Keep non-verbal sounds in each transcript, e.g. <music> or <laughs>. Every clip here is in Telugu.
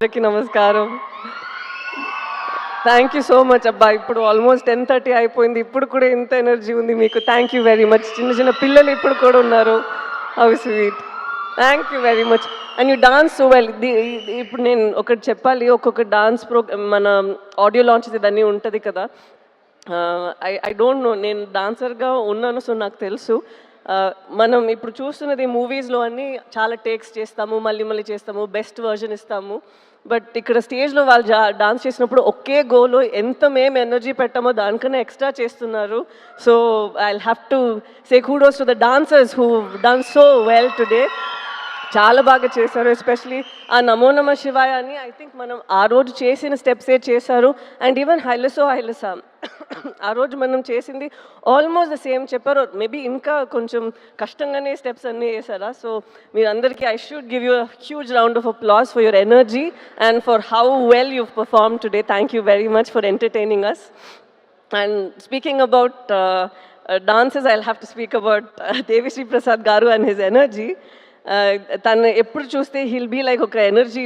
అందరికీ నమస్కారం. థ్యాంక్ యూ సో మచ్ అబ్బా. ఇప్పుడు ఆల్మోస్ట్ టెన్ థర్టీ అయిపోయింది. ఇప్పుడు కూడా ఇంత ఎనర్జీ ఉంది మీకు. థ్యాంక్ యూ వెరీ మచ్ చిన్న చిన్న పిల్లలు ఇప్పుడు కూడా ఉన్నారు. అవి sweet thank you very much and you dance so well ఇప్పుడు నేను ఒకటి చెప్పాలి. ఒక్కొక్క డాన్స్ ప్రోగ్రామ్ మన ఆడియో లాంచ్ ఇదన్నీ ఉంటుంది కదా. ఐ ఐ డోంట్ నో నేను డాన్సర్గా ఉన్నాను సో నాకు తెలుసు. Uh, మనం ఇప్పుడు చూస్తున్నది మూవీస్లో అన్నీ చాలా టేక్స్ చేస్తాము. మళ్ళీ మళ్ళీ చేస్తాము. బెస్ట్ వర్జన్ ఇస్తాము. బట్ ఇక్కడ స్టేజ్లో వాళ్ళు డాన్స్ చేసినప్పుడు ఒకే గోలో ఎంత మేము ఎనర్జీ పెట్టామో దానికన్నా ఎక్స్ట్రా చేస్తున్నారు. So I have to say kudos to the dancers who done so well today చాలా బాగా చేశారు ఎస్పెషలీ ఆ నమో నమ శివాయ అని ఐ థింక్ మనం ఆ రోజు చేసిన స్టెప్సే చేశారు. అండ్ ఈవెన్ హైలసో హైలసా ఆ రోజు మనం చేసింది ఆల్మోస్ట్ ద సేమ్ చెప్పారు. మేబీ ఇంకా కొంచెం కష్టంగానే స్టెప్స్ అన్నీ వేసారా సో మీరందరికీ I should give you huge round of applause for your energy and for how well you perform today thank you very much for entertaining us and speaking about dances I have to speak about Devi Sri Prasad garu and his energy తను ఎప్పుడు చూస్తే హీల్ బీ లైక్ ఒక ఎనర్జీ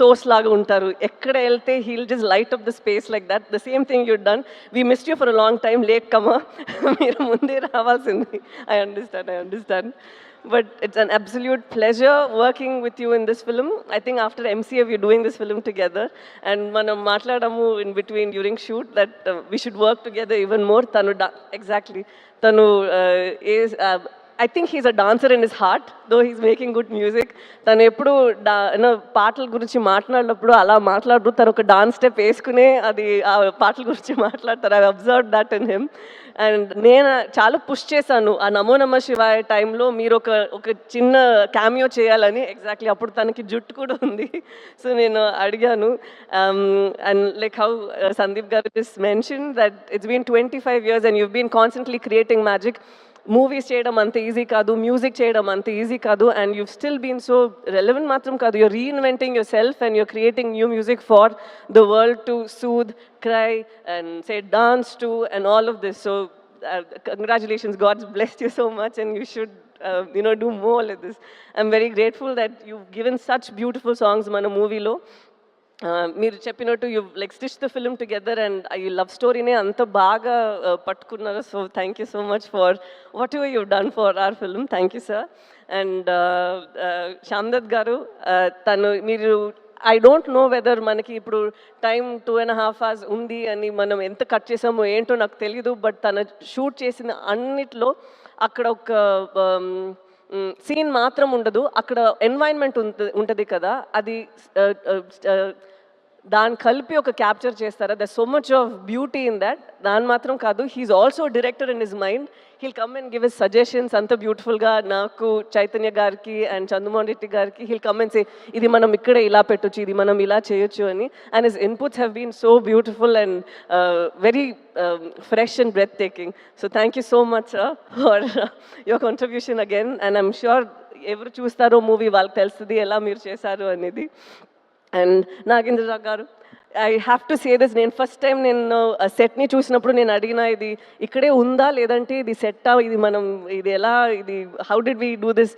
సోర్స్ లాగా ఉంటారు ఎక్కడ వెళ్తే he'll just light up the space like that the same thing you done we missed you for a long time late కమా మీరు ముందే రావాల్సింది I understand I understand But it's an absolute pleasure working with you in this film. I think after MCA, we're doing this film together. And మనం మాట్లాడము in between during shoot that uh, we should work together even more. తను exactly. tanu uh, is, uh, I think he's a dancer in his heart though he's making good music తను ఎప్పుడు డా పాటల గురించి మాట్లాడినప్పుడు అలా మాట్లాడరు తను ఒక డాన్స్ స్టెప్ వేసుకునే అది ఆ పాటల గురించి మాట్లాడతారు. I observe that in him and నేను చాలా పుష్ చేశాను. ఆ నమో నమ శివాయ టైంలో మీరు ఒక ఒక చిన్న క్యామియో చేయాలని ఎగ్జాక్ట్లీ అప్పుడు తనకి జుట్టు కూడా ఉంది. సో నేను అడిగాను. And like how Sandeep garu just mention that it's been twenty five years and you been constantly creating magic movies చేయడం అంత ఈజీ కాదు మ్యూజిక్ చేయడం అంత ఈజీ కాదు and you still been so relevant మాత్రం కాదు you're reinventing yourself and you're creating new music for the world to soothe cry and say dance to and all of this so congratulations god's blessed you so much and you should uh, you know do more like this i'm very grateful that you've given such beautiful songs Mana Movie Low. మీరు చెప్పినట్టు you like stitch the film together and ఈ లవ్ స్టోరీనే అంత బాగా uh, పట్టుకున్నారు. So thank you so much for whatever you done for our film thank you sir and Shyamdat garu uh, తను మీరు ఐ డోంట్ నో వెదర్ మనకి ఇప్పుడు time two and half hours ఉంది అని మనం ఎంత కట్ చేసామో ఏంటో నాకు తెలియదు బట్ తను షూట్ చేసిన అన్నిట్లో అక్కడ ఒక um, సీన్ మాత్రం ఉండదు. అక్కడ ఎన్వైర్న్మెంట్ ఉంటుంది కదా. అది దాన్ని కలిపి ఒక క్యాప్చర్ చేస్తారా? The so much of beauty in that దాని మాత్రం కాదు he's also director in his mind he'll come and give his suggestions అంత బ్యూటిఫుల్గా నాకు చైతన్య గారికి అండ్ చంద్రమోహన్ రెడ్డి గారికి హీల్ కమ్ అండ్ సే ఇది మనం ఇక్కడే ఇలా పెట్టొచ్చు ఇది మనం ఇలా చేయొచ్చు అని. And his inputs have been so beautiful and very fresh and breathtaking so thank you so much for your contribution again and I'm sure ఎవరు చూస్తారో మూవీ వాళ్ళకి తెలుస్తుంది ఎలా మీరు చేశారు అనేది. And Nagendra Rao garu I have to say this నేను ఫస్ట్ టైం నేను సెట్ని చూసినప్పుడు నేను అడిగిన ఇది ఇక్కడే ఉందా లేదంటే ఇది సెట్టా ఇది మనం ఇది ఎలా ఇది how did we do this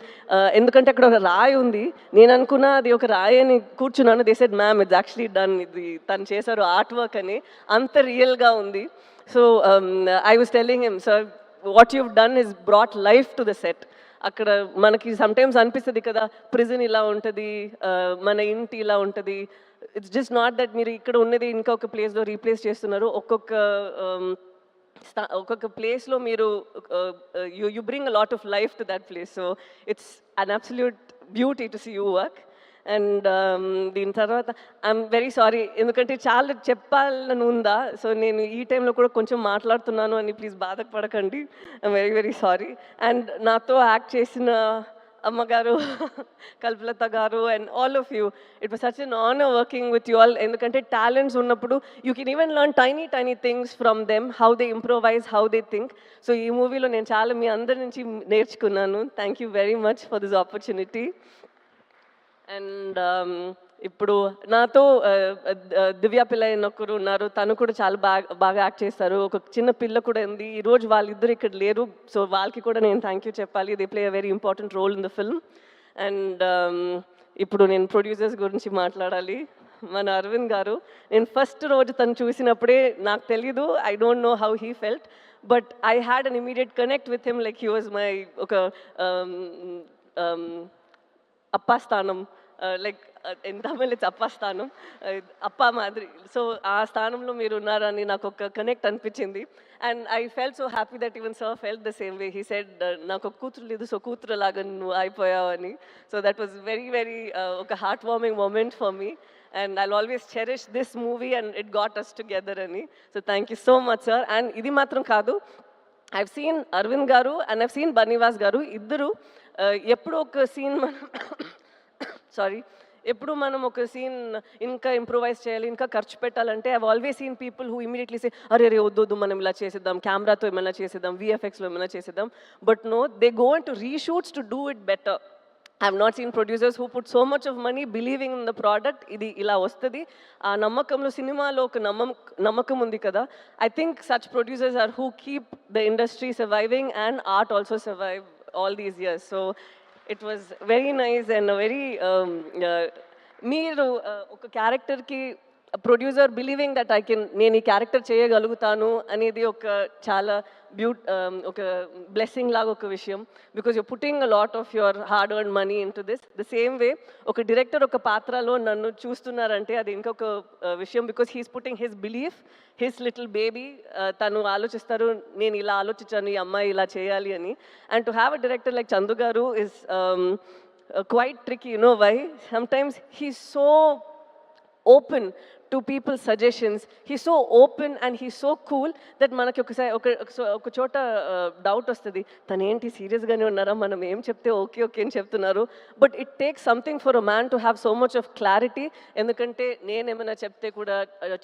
ఎందుకంటే అక్కడ ఒక రాయి ఉంది. నేను అనుకున్నా అది ఒక రాయి అని కూర్చున్నాను. They said ma'am it's actually done ఇది తను చేశారు ఆర్ట్ వర్క్ అని అంత రియల్గా ఉంది. So I was telling him so what you've done is brought life to the set అక్కడ మనకి సమ్టైమ్స్ అనిపిస్తుంది కదా ప్రిజన్ ఇలా ఉంటుంది మన ఇంటి ఇలా ఉంటుంది. ఇట్స్ జస్ట్ నాట్ దట్ మీరు ఇక్కడ ఉన్నది ఇంకొక ప్లేస్లో రీప్లేస్ చేస్తున్నారు. ఒక్కొక్క um, స్థా- ఒక్కొక్క ప్లేస్లో మీరు you you bring a lot of life to that place so it's an absolute beauty to see you work and um, దీని తర్వాత ఐఎమ్ వెరీ సారీ ఎందుకంటే చాలా చెప్పాలని ఉందా? సో నేను ఈ టైంలో కూడా కొంచెం మాట్లాడుతున్నాను అని ప్లీజ్ బాధపడకండి. I'm very very sorry and నాతో యాక్ట్ చేసిన అమ్మగారు <laughs> Kalpalatha garu and all of you it was such an honour working with you all ఎందుకంటే టాలెంట్స్ ఉన్నప్పుడు you can even learn tiny tiny things from them how they improvise how they think so ఈ మూవీలో నేను చాలా మీ అందరి నుంచి నేర్చుకున్నాను. Thank you very much for this opportunity and ఇప్పుడు నాతో దివ్య పిల్ల ఒకరు ఉన్నారు. తను కూడా చాలా బాగా బాగా యాక్ట్ చేస్తారు. ఒక చిన్న పిల్ల కూడా ఉంది. ఈరోజు వాళ్ళిద్దరు ఇక్కడ లేరు. సో వాళ్ళకి కూడా నేను థ్యాంక్ యూ చెప్పాలి. They play a very important role in the film and ఇప్పుడు నేను ప్రొడ్యూసర్స్ గురించి మాట్లాడాలి. మన అరవింద్ గారు నేను ఫస్ట్ రోజు తను చూసినప్పుడే నాకు తెలీదు. I don't know how he felt but I had an immediate connect with him like he was my ఒక um, లైక్ ఎంత తమిళ్ అప్పా స్థానం అప్పా మాదిరి. సో ఆ స్థానంలో మీరు ఉన్నారని నాకు ఒక కనెక్ట్ అనిపించింది and I felt so happy that even sir felt the same way he said నాకు ఒక కూతురు లేదు సో కూతురు లాగా నువ్వు అయిపోయావు అని. So that was very very ఒక heart warming moment for me and I always cherish this movie and it got us together అని. So thank you so much sir and ఇది మాత్రం కాదు ఐవ్ సీన్ అరవింద్ గారు and I've seen Bunny Vas garu ఇద్దరు ఎప్పుడు ఒక సీన్ మనం <coughs> సారీ ఎప్పుడు మనం ఒక సీన్ ఇంకా ఇంప్రూవైజ్ చేయాలి ఇంకా ఖర్చు పెట్టాలంటే I always seen people who immediately say అరే రే వద్దు వద్దు మనం ఇలా చేసేద్దాం కెమెరాతో ఏమైనా చేసేద్దాం విఎఫ్ఎక్స్లో ఏమైనా చేసేద్దాం. But no they go to reshoots to do it better I have not seen producers who put so much of money believing in the product ఇది ఇలా వస్తుంది. ఆ నమ్మకంలో సినిమాలో ఒక నమ్మం నమ్మకం ఉంది కదా. I think such producers are who keep the industry surviving and art also survive all these years so it was very nice and very um, uh, మీరు uh, ఒక క్యారెక్టర్కి producer believing that I can నేను ఈ క్యారెక్టర్ చేయగలుగుతాను అనేది ఒక చాలా బ్యూట్ um, ఒక బ్లెస్సింగ్ లాగా ఒక విషయం. Because you putting a lot of your hard earn money in to this the same way ఒక డైరెక్టర్ ఒక పాత్రలో నన్ను చూస్తున్నారంటే అది ఇంకొక uh, విషయం. Because he's putting his belief his little baby తను ఆలోచిస్తారు నేను ఇలా ఆలోచించాను ఈ అమ్మాయి ఇలా చేయాలి అని. And to have a director like Chandu garu is quite trick you know why sometimes he so open to people suggestions he so open and he so cool that మనకి ఒకసారి ఒక ఒక- చోట డౌట్ వస్తుంది. తను ఏంటి సీరియస్గానే ఉన్నారా? మనం ఏం చెప్తే ఓకే ఓకే అని చెప్తున్నారు. But it takes something for a man to have so much of clarity ఎందుకంటే నేనేమైనా చెప్తే కూడా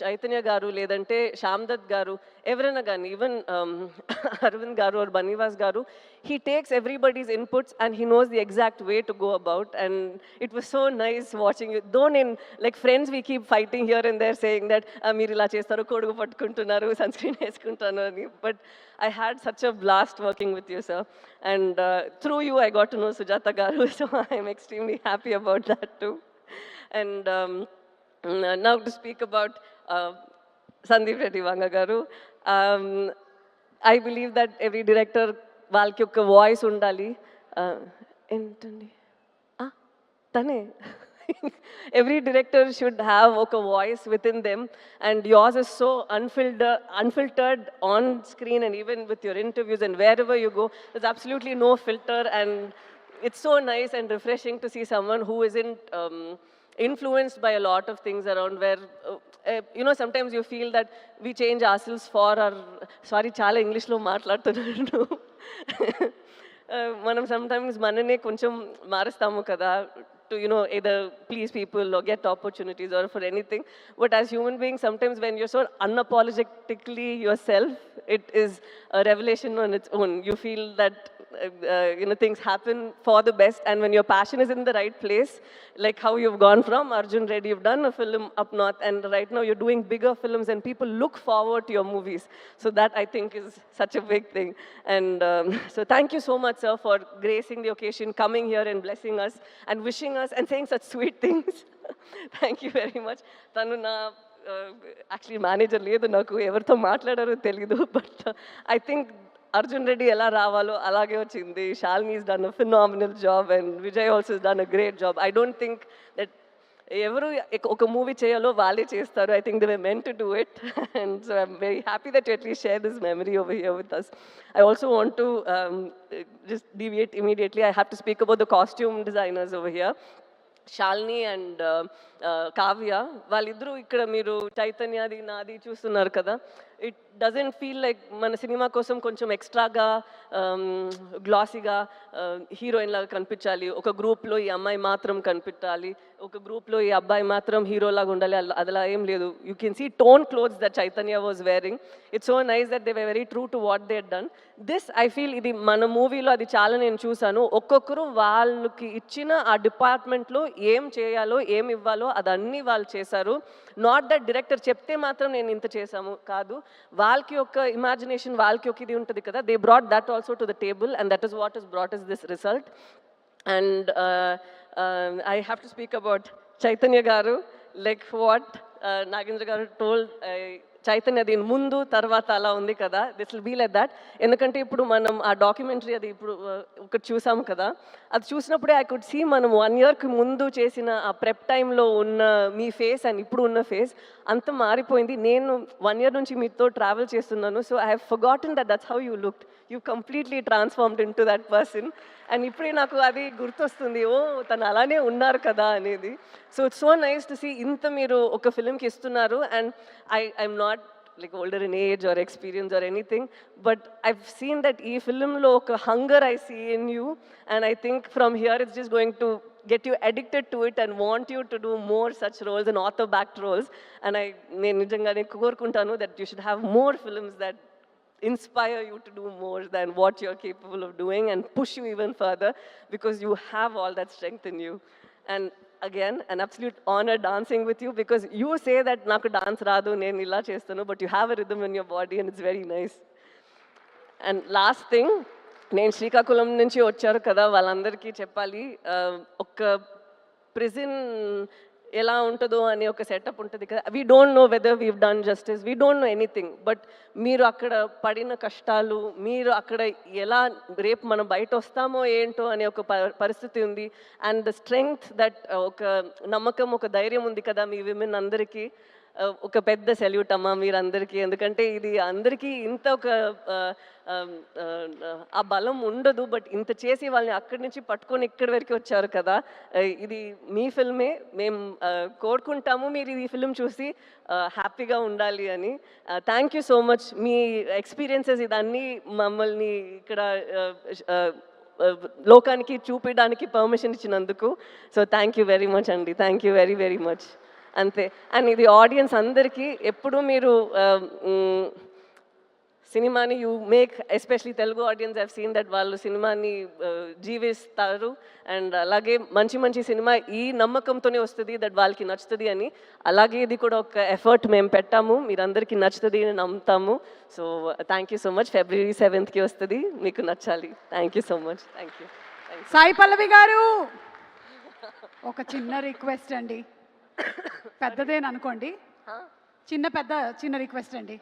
చైతన్య గారు లేదంటే శ్యామ్దత్ గారు ఎవరైనా కానీ ఈవెన్ um, <laughs> అరవింద్ గారు ఆర్ బనీవాస్ గారు he takes everybody's inputs and he knows the exact way to go about and it was so nice watching you though in like friends we keep fighting here and there saying that "Ah, మీరు ఇలా చేస్తారు కొడుకు పట్టుకుంటున్నారు సన్ స్క్రీన్ వేసుకుంటాను అని but I had such a blast working with you sir and through you I got to know Sujatha garu <laughs> so I'm extremely happy about that too and now to speak about Sandeep Reddy Vanga garu I believe that every director వాళ్ళకి ఒక వాయిస్ ఉండాలి Uh, ఏంటండి Ah, తనే ఎవ్రీ డైరెక్టర్ షుడ్ హ్యావ్ ఒక voice within them and yours is so unfiltered unfiltered on screen and even with your interviews and wherever you go there's absolutely no filter and it's so nice and refreshing to see someone who isn't um, influenced by a lot of things around where uh, uh, you know sometimes you feel that we change ourselves for our sorry చాలా ఇంగ్లీష్లో మాట్లాడుతున్నాను Uh, <laughs> మనం సమ్టైమ్స్ మననే కొంచెం మారుస్తాము కదా. to, you know, either please people or get opportunities or for anything. But as human beings, sometimes when you're so unapologetically yourself, it is a revelation on its own. You feel that, uh, uh, you know, things happen for the best. And when your passion is in the right place, like how you've gone from Arjun Reddy, you've done a film up north, and right now you're doing bigger films, and people look forward to your movies. So that, I think, is such a big thing. And um, <laughs> so thank you so much, sir, for gracing the occasion, coming here and blessing us, and wishing us and saying such sweet things. <laughs> Thank you very much. తను నా యాక్చువల్లీ మేనేజర్ లేదు నాకు ఎవరితో మాట్లాడారో తెలీదు but I think Arjun Reddy ఎలా రావాలో అలాగే వచ్చింది. Shalini is done a phenomenal job and Vijay also is done a great job I don't think that ఎవరు ఒక మూవీ చేయాలో వాళ్ళే చేస్తారు. I think they meant to do it and so I'm very happy that at least share this memory over here with us I also want to just deviate immediately I have to speak about the costume designers over here Shalini and Kavya వాళ్ళిద్దరూ ఇక్కడ మీరు చైతన్యది నాది చూస్తున్నారు కదా. ఇట్ డజంట్ ఫీల్ లైక్ మన సినిమా కోసం కొంచెం ఎక్స్ట్రాగా um, గ్లాసీగా um, హీరోయిన్ లాగా కనిపించాలి. ఒక గ్రూప్లో ఈ అమ్మాయి మాత్రం కనిపించాలి. ఒక గ్రూప్లో ఈ అబ్బాయి మాత్రం హీరోలాగా ఉండాలి. అలా ఏం లేదు. You can see tone clothes that Chaitanya was wearing it's so nice that they very true to what they done this I feel ఇది మన మూవీలో అది చాలా నేను చూశాను. ఒక్కొక్కరు వాళ్ళకి ఇచ్చిన ఆ డిపార్ట్మెంట్లో ఏం చేయాలో ఏం ఇవ్వాలో అదన్నీ వాళ్ళు చేశారు. నాట్ దట్ డైరెక్టర్ చెప్తే మాత్రం నేను ఇంత చేశాము కాదు. వాళ్ళకి ఒక ఇమాజినేషన్ వాళ్ళకి ఒక ఇది ఉంటుంది కదా. They brought that also to the table and that is what is brought is this result and I have to speak about Chaitanya garu like what Nagendra గారు టోల్డ్ చైతన్య దీని ముందు తర్వాత అలా ఉంది కదా. This will be like that ఎందుకంటే ఇప్పుడు మనం ఆ డాక్యుమెంటరీ అది ఇప్పుడు ఒకటి చూసాము కదా. అది చూసినప్పుడే ఐ కుడ్ సీ మనం వన్ ఇయర్కి ముందు చేసిన ఆ ప్రెప్ టైంలో ఉన్న మీ ఫేస్ అండ్ ఇప్పుడు ఉన్న ఫేస్ అంత మారిపోయింది. నేను వన్ ఇయర్ నుంచి మీతో ట్రావెల్ చేస్తున్నాను. So I have forgotten that that's how you look you completely transformed in to that person and ఇప్పుడే నాకు అది గుర్తొస్తుంది. ఓ తను అలానే ఉన్నారు కదా అనేది. So it's so nice to see ఇంత మీరు ఒక ఫిల్మ్కి ఇస్తున్నారు and I I'm not like older in age or experience or anything but I've seen that ఈ ఫిల్మ్లో ఒక hunger I see in you and I think from here it's just going to get you addicted to it and want you to do more such roles and author backed roles and i నేను నిజంగానే కోరుకుంటాను that you should have more films that inspire you to do more than what you're capable of doing and push you even further because you have all that strength in you and again an absolute honor dancing with you because you say that naku dance రాదు నేను ఇలా చేస్తాను but you have a rhythm in your body and it's very nice and last thing నేను శ్రీకాకుళం నుంచి వచ్చారు కదా వాళ్ళందరికీ చెప్పాలి ఆ, ఒక ఎలా ఉంటుందో అని ఒక సెటప్ ఉంటుంది కదా. We don't know whether we done justice we don't know anything but మీరు అక్కడ పడిన కష్టాలు మీరు అక్కడ ఎలా రేపు మనం బయట వస్తామో ఏంటో అనే ఒక ప- పరిస్థితి ఉంది. అండ్ ద స్ట్రెంగ్త్ దట్ ఒక నమ్మకం ఒక ధైర్యం ఉంది కదా మీ విమెన్ అందరికీ. ఒక పెద్ద సెల్యూట్ అమ్మా మీరందరికీ. ఎందుకంటే ఇది అందరికీ ఇంత ఒక ఆ, బలం ఉండదు బట్ ఇంత చేసి వాళ్ళని అక్కడి నుంచి పట్టుకొని ఇక్కడి వరకు వచ్చారు కదా. ఇది మీ ఫిల్మే. మేము కోరుకుంటాము మీరు ఈ ఫిల్మ్ చూసి హ్యాపీగా ఉండాలి అని. థ్యాంక్ యూ సో మచ్ మీ ఎక్స్పీరియన్సెస్ ఇదన్నీ మమ్మల్ని ఇక్కడ లోకానికి చూపించడానికి పర్మిషన్ ఇచ్చినందుకు. So thank you very much అండి. Thank you very very much అంతే. అండ్ ఇది ఆడియన్స్ అందరికీ ఎప్పుడు మీరు సినిమాని you make especially Telugu audience have seen that వాళ్ళు సినిమాని జీవిస్తారు. అండ్ అలాగే మంచి మంచి సినిమా ఈ నమ్మకంతోనే వస్తుంది దట్ వాళ్ళకి నచ్చుతుంది అని. అలాగే ఇది కూడా ఒక ఎఫర్ట్ మేము పెట్టాము. మీరందరికీ నచ్చుతుంది అని నమ్ముతాము. So thank you so much ఫిబ్రవరి సెవెంత్కి వస్తుంది. మీకు నచ్చాలి. Thank you so much thank you Sai Pallavi garu ఒక చిన్న రిక్వెస్ట్ అండి. పెద్దదేననుకోండి. చిన్న పెద్ద చిన్న రిక్వెస్ట్ అండి.